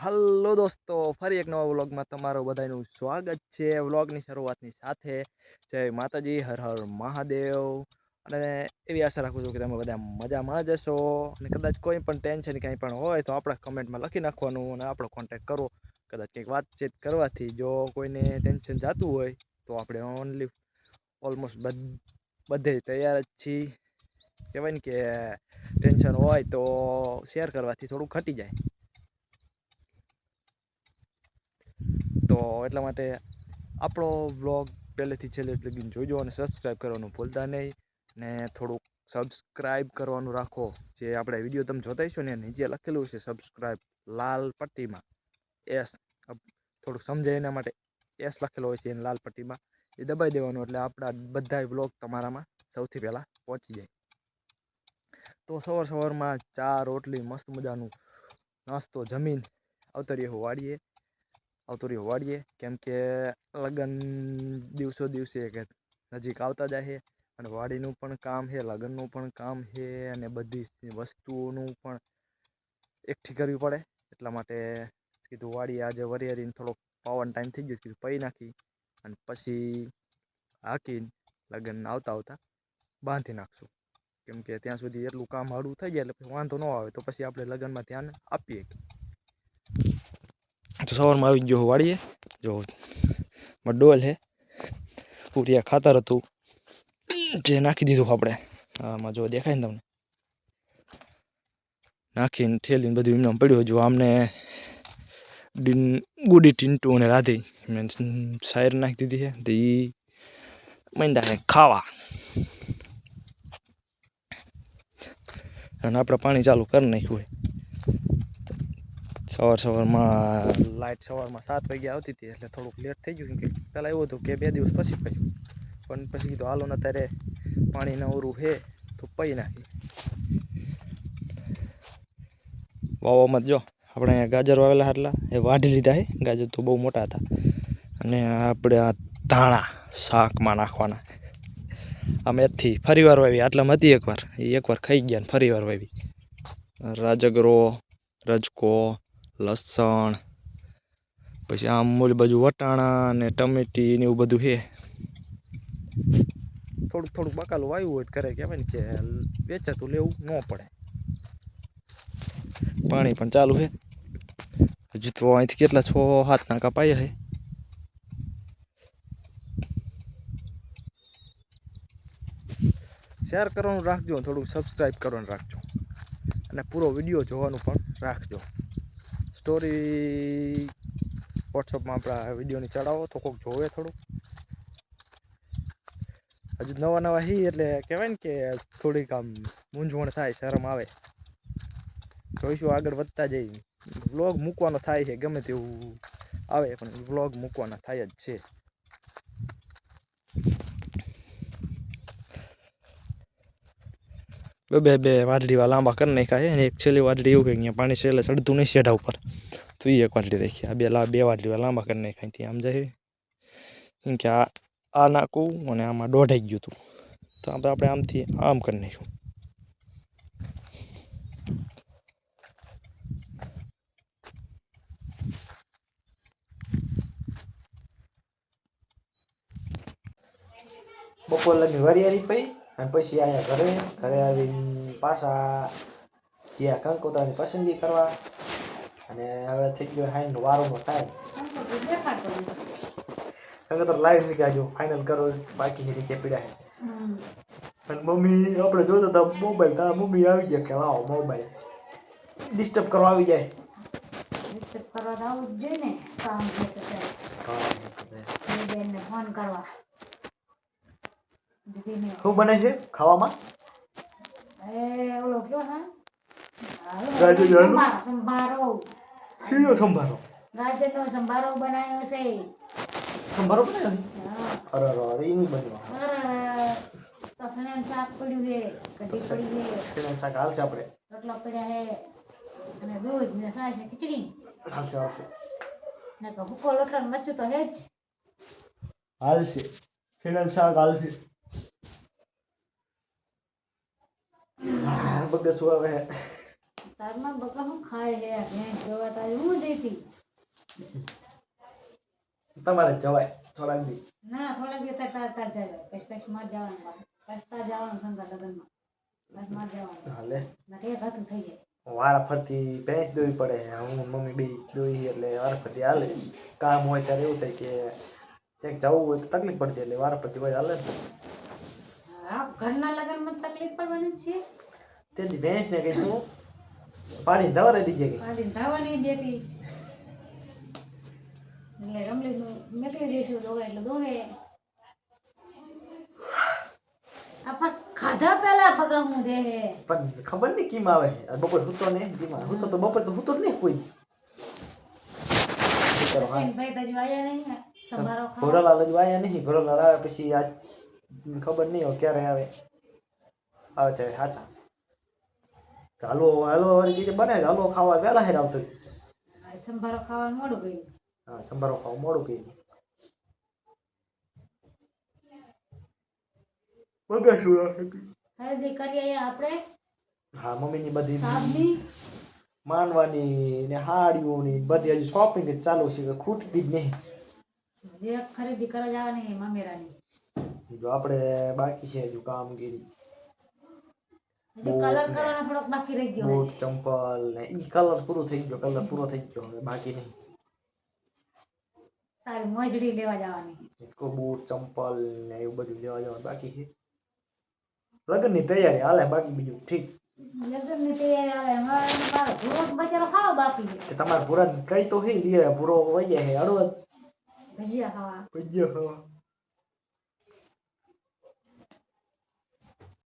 Hello દોસ્તો, ફરી એક નવા વ્લોગમાં તમારું બધાનું સ્વાગત છે. વ્લોગની શરૂઆતની સાથે જય માતાજી, હર હર મહાદેવ. અને એવી આશા રાખું છું કે તમે બધા મજામાં જ હશો. અને કદાચ કોઈ પણ ટેન્શન કંઈ પણ હોય તો આપણે કમેન્ટમાં લખી નાખવાનું અને આપણો કોન્ટેક્ટ કરો. કદાચ કંઈક વાતચીત કરવાથી જો કોઈને ટેન્શન જાતું હોય તો આપણે ઓનલી ઓલમોસ્ટ બધે તૈયાર જ છીએ. કહેવાય ને કે ટેન્શન હોય તો શેર કરવાથી થોડું ઘટી જાય. તો એટલા માટે આપણો બ્લોગ પહેલેથી છેલ્લે લગીને જોઈજો અને સબસ્ક્રાઈબ કરવાનું ભૂલતા નહીં. ને થોડુંક સબસ્ક્રાઈબ કરવાનું રાખો. જે આપણે વીડિયો તમે જોતા છો ને નીચે લખેલું છે સબસ્ક્રાઈબ લાલ પટ્ટીમાં. એસ થોડુંક સમજાય એના માટે એસ લખેલો હોય છે એને લાલ પટ્ટીમાં. એ દબાઈ દેવાનું એટલે આપણા બધા બ્લોગ તમારામાં સૌથી પહેલાં પહોંચી જાય. તો સવાર સવારમાં ચા, રોટલી, મસ્ત મજાનું નાસ્તો, જમીન અવતરીએ વાળીએ અવતરીઓ વાળીએ કેમ કે લગ્ન દિવસો દિવસે કે નજીક આવતા જાય છે અને વાડીનું પણ કામ છે લગ્નનું પણ કામ છે અને બધી વસ્તુઓનું પણ એકઠી કરવી પડે. એટલા માટે કીધું વાડી આજે વરિયાળીને થોડોક પાવન ટાઈમ થઈ ગયો કીધું પૈ નાખી અને પછી હાકીને લગ્ન આવતા આવતા બાંધી નાખશું. કેમ કે ત્યાં સુધી એટલું કામ હળવું થઈ જાય એટલે વાંધો ન આવે. તો પછી આપણે લગ્નમાં ધ્યાન આપીએ. તો સવારમાં આવી ગયો વાળીએ જો ડોલ છે પૂરિયા ખાતર હતું. જે નાખી દીધું આપણે. આમાં જો દેખાય ને તમને? નાખીને ઠેલીને બધું એમને પડ્યું જો આમને ગુડી, ટીન્ટુ અને રાધી મેં શાયર નાખી દીધી છે. તો એ મંડા ખાવા. અને આપણે પાણી ચાલુ કરી નાખ્યું હોય સવાર સવારમાં લાઇટ સવારમાં સાત વાગ્યા આવતી હતી એટલે થોડુંક લેટ થઈ ગયું કે પહેલાં એવું હતું કે બે દિવસ પછી પછી. પણ પછી કીધું, હાલો ને અત્યારે પાણી નવરું છે તો પઈ નાખી વાવામાં જો, આપણે અહીંયા ગાજર વાવેલા એટલા એ વાઢી લીધા છે ગાજર તો બહુ મોટા હતા. અને આપણે આ ધાણા શાકમાં નાખવાના. આમ એથી ફરી વાર વાવી, આટલામાં હતી એકવાર. એ એકવાર ખાઈ ગયા ને ફરી વાર વાવી. રાજગરો, રજકો લસણ પછી આમ ઓલી બાજુ વટાણા ને ટમેટી ને એવું બધું છે. થોડુંક થોડુંક બકાલું વાવ્યું હોય કરે કેમ ને કે વેચાતું લેવું ન પડે. પાણી પણ ચાલુ છે. હજુ તો અહીંથી કેટલા છ હાથ ના કપાયા છે. શેર કરવાનું રાખજો થોડુંક સબસ્ક્રાઈબ કરવાનું રાખજો. અને પૂરો વીડિયો જોવાનું પણ રાખજો. સ્ટોરી વોટ્સઅપમાં આપણા વિડીયોની ચડાવો, તો કોઈક જોવે થોડું હજુ નવા નવા હી, એટલે કહેવાય ને કે થોડીક આમ મૂંઝવણ થાય, શરમ આવે. જોઈશું આગળ વધતા જઈ. વ્લોગ મૂકવાનો થાય છે, ગમે તેવું આવે, પણ વ્લોગ મૂકવાના થાય જ છે. બે બે બે વાદળીવા લાંબા કરી નાખ્યા છે એક છેલ્લી વાદળી એવું કંઈક અહીંયા પાણી છેલ્લે ચડતું નહીં શેઢા ઉપર. તો એ એક વાદળી રાખી. આ બે બે વાદળીવા લાંબા કરી નાખ્યા. ત્યાં આમ જાય. કેમ કે આ આ નાખવું અને આમાં દોઢાઈ ગયું હતું. તો આપણે આમથી આમ કરી નાખ્યું. બપોર લગી વરિયાળી પઈ અને પછી અહીંયા ઘરે ઘરે આવીને પાછા જ્યાં કંકોતાની પસંદગી કરવા. અને હવે થઈ ગયો હાઈન વારોનો ટાઈમ કંકોતર લાઈવ નીકળ્યા ફાઇનલ કરો બાકી છે નીચે પીડા હે અને મમ્મી આપણે જોતા હતા મોબાઈલ તારા મમ્મી આવી ગયા કે લાવો મોબાઈલ ડિસ્ટર્બ કરવા આવી જાય. ડિસ્ટર્બ કરવા તો આવું જ જોઈએ ને. કામ ફોન કરવા. શું બને છે ખાવામાં? સંભારો સંભારો. શીરો સંભારો. ગાજરનો સંભારો બનાવ્યો છે. સંભારો બનાવ્યો અરે અરે અરે એ નહીં બનવા તસણાનું શાક પડ્યું છે? કઢી પડી છે? શીરો શાક હાલશે આપણે? રોટલા પડ્યા છે. અને દૂધ ને ને ખીચડી. હાલશે હાલશે. ને ભૂકો લોટલો તો હે જ. હાલશે. શીરો શાક હાલશે? બગસું આવે? તારમાં બગા હું ખાય હે? ભેંસ જોવા તારે હું દેતી? તમારે જવાય થોડાક દી. ના થોડાક દિવસ તાર તાર તાર જાય પછી પછી માં જવાનું પાછું. જવાનું સંગા લગ્નમાં. માં જવાનું. હાલે ના કે હતું થઈ જાય. વારા ફરતી ભેંસ દોવી પડે હું મમ્મી બે દોઈ એટલે વારા ફરતી હાલે. કામ હોય ત્યારે એવું થાય કે ચેક જવું હોય તો તકલીફ પડતી એટલે વારા ફરતી હોય હાલે. ઘરના લગ્નમાં તકલીફ છે. તેથી ભેંસ ને કીધું પાણી રહી દીજે કે. પાડીને નહીં દેતી એટલે રમલી મેકલી દઈશું દોવે એટલે દોવે આપણ ખાધા પહેલા પગા હું દે. પણ ખબર નહીં કેમ આવે બપોર હુતો ને ધીમા હુતો તો બપોર તો હુતો તો નહીં કોઈ. હા. ભાઈ તો હજુ આયા નહીં તમારો જ વાયા નહીં? ઘોડાલાલ આવે પછી આજ ખબર નહીં હવે ક્યારે આવે. આવે ત્યારે સાચા. તો હાલો હાલો વાળી ચીજ બને હાલો ખાવા વહેલા હેર આવતો સંભારો ખાવા મોડું ગયું હા સંભારો ખાવા મોડું બગાડ્યું ખરીદી કરીએ આપણે? હા મમ્મીની બધી માનવાની ને હાડીઓની બધી હજી શોપિંગ જ ચાલુ છે કે ખૂટતી જ નહીં. જે ખરીદી કરવા જવાની મામેરાની. જો આપણે બાકી છે હજુ કામગીરી. કલર કરવાનો થોડોક બાકી રહી ગયો બૂટ ચંપલ ને ઈ કલર પૂરો થઈ ગયો કલર પૂરો થઈ ગયો હવે બાકી નહીં. તારે મોજડી લેવા જવાની. ઇસકો બૂટ ચંપલ ને એવું બધું લેવા જવાનું બાકી છે. લગ્નની તૈયારી હાલે બાકી બીજું ઠીક? તૈયારી મારો ભૂરો બચારો ખાવા બાકી છે. તમારે પૂરા કઈ તો હે લે પૂરો જાય હે હળવદ? ભજીયા ખાવા. ભજીયા ખાવા.